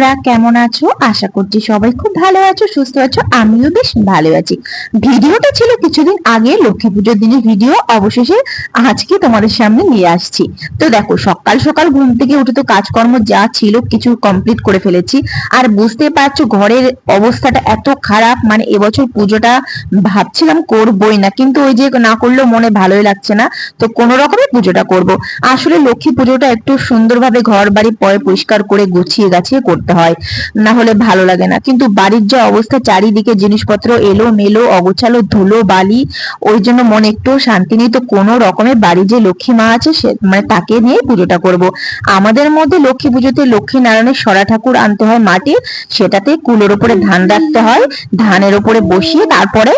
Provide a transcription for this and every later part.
বন্ধুরা, কেমন আছো? আশা করছি সবাই খুব ভালো আছো, সুস্থ আছো, আমিও বেশ ভালো আছি। ভিডিওটা ছিল কিছুদিন আগে, লক্ষ্মী পুজোর দিনের ভিডিও, অবশেষে আজকে তোমাদের সামনে নিয়ে আসছি। তো দেখো, সকাল সকাল ঘুম থেকে উঠে তো কাজকর্ম যা ছিল কিছু কমপ্লিট করে ফেলেছি। আর বুঝতে পারছ, ঘরের অবস্থাটা এত খারাপ মানে এবছর পুজোটা ভাবছিলাম করবই না, কিন্তু ওই যে না করলেও মনে ভালোই লাগছে না, তো কোনো রকমে পুজোটা করব। আসলে লক্ষ্মী পুজোটা একটু সুন্দরভাবে ঘর বাড়ি পরে পরিষ্কার করে গুছিয়ে গাছিয়ে করতে হয়, না হলে ভালো লাগে না। কিন্তু বাড়ির যে অবস্থা, চারিদিকে জিনিসপত্র এলো মেলো, অগোছালো ধুলো, বালি, ওই জন্য মনে একটু শান্তি নেই। তো কোনো রকমের বাড়ি যে লক্ষ্মী মা আছে, সে মানে তাকে নিয়ে পুজোটা করব। আমাদের মধ্যে লক্ষ্মী পুজোতে লক্ষ্মী নারায়ণের সরা ঠাকুর আনতে হয় মাটি সেটাতে কুলোর উপরে ধান রাখতে হয়, ধানের উপরে বসিয়ে তারপরে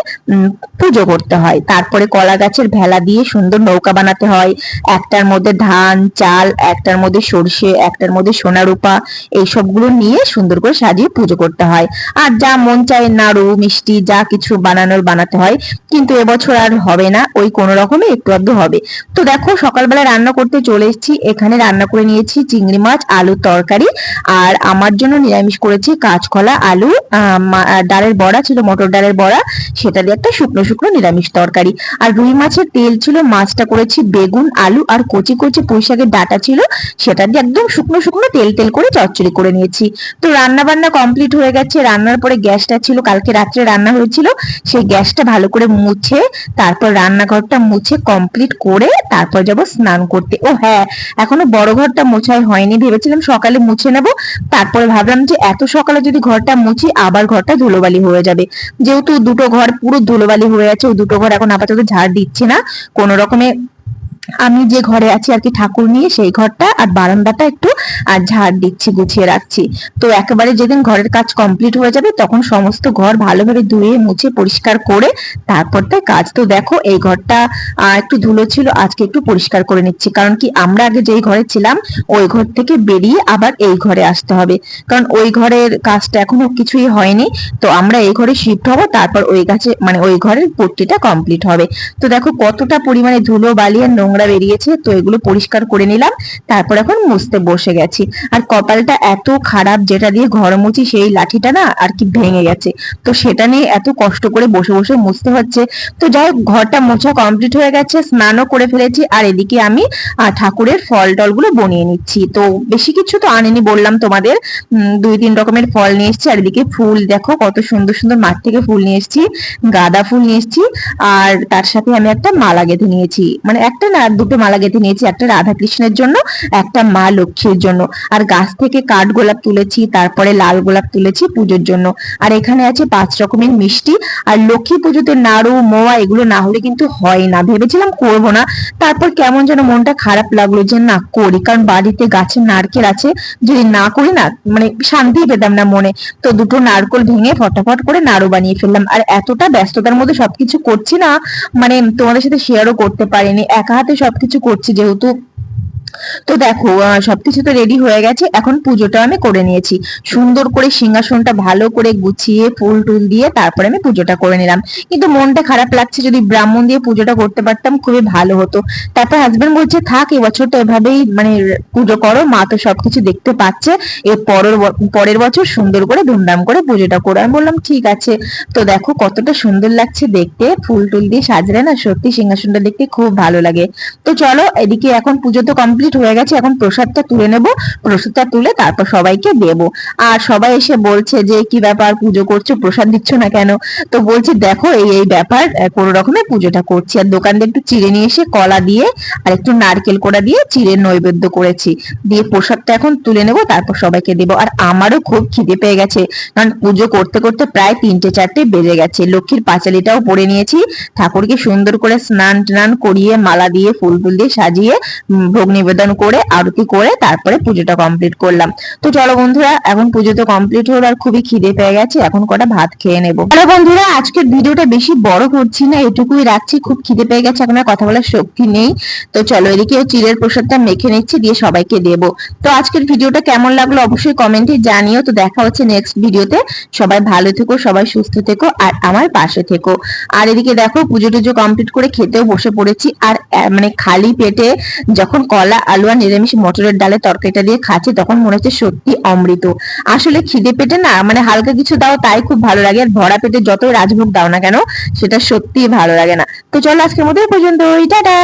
পুজো করতে হয়। তারপরে কলা গাছের ভেলা দিয়ে সুন্দর নৌকা বানাতে হয়। একটার মধ্যে ধান, চাল, একটার মধ্যে সর্ষে, একটার মধ্যে সোনা রূপা এই সবগুলো নিয়ে সুন্দর করে সাজিয়ে পুজো করতে হয়। আর যা মন চায় নাড়ু, মিষ্টি, যা কিছু বানানোর বানাতে হয়, কিন্তু এবছর আর হবে না, ওই কোন রকমে একটু আধটু হবে। তো দেখো, সকালবেলা রান্না করতে চলে এসেছি। এখানে রান্না করে নিয়েছি চিংড়ি মাছ, আলুর তরকারি, আর আমার জন্য নিরামিষ করেছি কাঁচকলা, আলু ডালের বড়া ছিল, মটর ডালের বড়া, সেটা দিয়ে একটা শুকনো শুকনো নিরামিষ তরকারি। আর রুই মাছের তেল ছিল, মাছটা করেছি বেগুন, আলু, আর কচি কচি পুঁই শাকের ডাটা ছিল, সেটা দিয়ে একদম শুকনো শুকনো তেল তেল করে চচ্চড়ি করে নিয়েছি। তো রান্না বান্না কমপ্লিট হয়ে গেছে। রান্নার পরে গ্যাসটা ছিল, কালকে রাত্রে রান্না হয়েছিল। সেই গ্যাসটা ভালো করে মুছে, তারপর রান্নাঘরটা মুছে কমপ্লিট করে তারপর যাব স্নান করতে। ও হ্যাঁ এখনও বড় ঘরটা মোছাই হয়নি, ভেবেছিলাম সকালে মুছে নেব। তারপরে ভাবলাম যে এত সকালে যদি ঘরটা মুছি, আবার ঘরটা ধুলোবালি হয়ে যাবে। যেহেতু দুটো ঘর পুরো ধুলোবালি হয়ে আছে ওই দুটো ঘর এখন আপাতত ঝাড় দিচ্ছে না। কোনো রকমে আমি যে ঘরে আছি আর কি ঠাকুর নিয়ে, সেই ঘরটা আর বারান্দাটা একটু, আর ঝাড় দিচ্ছি, গুছিয়ে রাখছি। তো একেবারে যেদিন ঘরের কাজ কমপ্লিট হয়ে যাবে, তখন সমস্ত ঘর ভালোভাবে ধুয়ে, মুছে, পরিষ্কার করে, তারপর তাই কাজ। তো দেখো, এই ঘরটা একটু ধুলো ছিল, আজকে একটু পরিষ্কার করে নিচ্ছি। কারণ কি, আমরা আগে যেই ঘরে ছিলাম, ওই ঘর থেকে বেরিয়ে আবার এই ঘরে আসতে হবে। কারণ ওই ঘরের কাজটা এখনও কিছুই হয়নি, তো আমরা এই ঘরে শিফট হব, তারপর ওই গাছে মানে ওই ঘরের পট্টিটা কমপ্লিট হবে। তো দেখো কতটা পরিমাণে ধুলো, বালি আর নোংরা বেরিয়েছে, তো এগুলো পরিষ্কার করে নিলাম, তারপর এখন মুছতে বসে গেছি। আর কপালটা এত খারাপ, যেটা দিয়ে ঘর মুছি সেই লাঠিটা না আর কি ভেঙে গেছে। তো সেটা নিয়ে এত কষ্ট করে বসে বসে মুছতে হচ্ছে। তো যাই ঘরটা মোছা কমপ্লিট হয়ে গেছে, স্নানও করে ফেলেছি, আর এদিকে আমি ঠাকুরের ফল টলগুলো বনিয়ে নিচ্ছি। তো বেশি কিছু তো আনিনি বললাম তোমাদের। দুই তিন রকমের ফল নিয়ে এসেছি, আর এদিকে ফুল দেখো, কত সুন্দর সুন্দর মাঠ থেকে ফুল নিয়ে এসেছি, গাঁদা ফুল নিয়ে এসেছি, আর তার সাথে আমি একটা মালা গেঁথে নিয়েছি। মানে একটা না দুটো মালা গেঁথে নিয়েছি, একটা রাধা কৃষ্ণের জন্য, একটা মা লক্ষ্মীর জন্য। আর গাছ থেকে কাঠ গোলাপ তুলেছি, তারপরে লাল গোলাপ তুলেছি পুজোর জন্য। আর এখানে আছে পাঁচ রকমের মিষ্টি, আর লক্ষ্মী পুজোতে নাড়ু, মোয়া, এগুলো না হলে কিন্তু হয় না। ভেবেছিলাম করব না, তারপর কেমন যেন মনটা খারাপ লাগল যে না করি, কারণ বাড়িতে গাছের নারকেল আছে, যদি না করি না মানে শান্তি পেতাম না মনে। তো দুটো নারকল ভেঙে ফটাফট করে নাড়ু বানিয়ে ফেললাম। আর এতটা ব্যস্ততার মধ্যে সবকিছু করছি না মানে তোমাদের সাথে শেয়ারও করতে পারিনি। একা হাতে সবকিছু করছি যেহেতু তো দেখো সবকিছু তো রেডি হয়ে গেছে, এখন পুজোটা আমি করে নিয়েছি। সুন্দর করে সিংহাসনটা ভালো করে গুছিয়ে ফুল টুল দিয়ে তারপরে আমি পুজোটা করে নিলাম। কিন্তু মনটা খারাপ লাগছে, যদি ব্রাহ্মণ দিয়ে পুজোটা করতে পারতাম, খুবই ভালো হতো। তারপর হাজবেন্ড বলছে, থাক, এবছর তো এভাবেই মানে পুজো করো, মা তো সবকিছু দেখতে পাচ্ছে। এর পরের পরের বছর সুন্দর করে ধুমধাম করে পুজোটা করো। আমি বললাম, ঠিক আছে। তো দেখো, কতটা সুন্দর লাগছে দেখতে, ফুল টুল দিয়ে সাজলে না সত্যি সিংহাসনটা দেখতে খুব ভালো লাগে। তো চলো, এদিকে এখন পুজো তো কমপ্লিট হয়ে গেছে, এখন প্রসাদটা তুলে নেব, প্রসাদটা তুলে তারপর সবাইকে দেব। আর সবাই এসে বলছে যে, কি ব্যাপার, পুজো করছ, প্রসাদ দিচ্ছ না কেন? তো বলছি, দেখো, এই এই ব্যাপার কোনো রকমে পুজোটা করছি। আর দোকান থেকে একটু চিড়ে নিয়ে এসে কলা দিয়ে আর একটু নারকেল কোড়া দিয়ে চিড়ের নৈবেদ্য করেছি। দিয়ে প্রসাদটা এখন তুলে নেব, তারপর সবাইকে দেব। আর আমারও খুব খিদে পেয়ে গেছে, কারণ পুজো করতে করতে প্রায় তিনটে, চারটে বেজে গেছে। লক্ষ্মীর পাঁচালিটাও পরে নিয়েছি, ঠাকুরকে সুন্দর করে স্নান টান করিয়ে মালা দিয়ে, ফুল ফুল দিয়ে সাজিয়ে ভোগ নিবেদন করে, আরতি করে তারপরে পুজোটা কমপ্লিট করলাম। তো চলো বন্ধুরা, এখন পুজো তো কমপ্লিট হলো আর খুবই খিদে পেয়ে গেছে, এখন কটা ভাত খেয়ে নেব। চলো বন্ধুরা, আজকের ভিডিওটা বেশি বড় করছি না, এটুকুই রাখছি, খুব খিদে পেয়ে গেছে, এখন আর কথা বলার শক্তি নেই। তো চলো এদিকে চিড়ের প্রসাদটা মেখে নিচ্ছি, দিয়ে সবাইকে দেবো। তো আজকের ভিডিওটা কেমন লাগল অবশ্যই কমেন্টে জানিও। তো দেখা হচ্ছে নেক্সট ভিডিওতে। সবাই ভালো থেকো, সবাই সুস্থ থেকো, আর আমার পাশে থেকো। আর এদিকে দেখো, পুজো টুজো কমপ্লিট করে খেতেও বসে পড়েছি, আর মানে খালি পেটে যখন কলা আলু আর নিরামিষ মটরের ডালে তরকারিটা দিয়ে খাচ্ছি, তখন মনে হচ্ছে সত্যি অমৃত। আসলে খিদে পেটে না মানে হালকা কিছু দাও, তাই খুব ভালো লাগে, আর ভরা পেটে যতই রাজভোগ দাও না কেন, সেটা সত্যি ভালো লাগে না। তো চলো আজকের এই পর্যন্ত টাটা!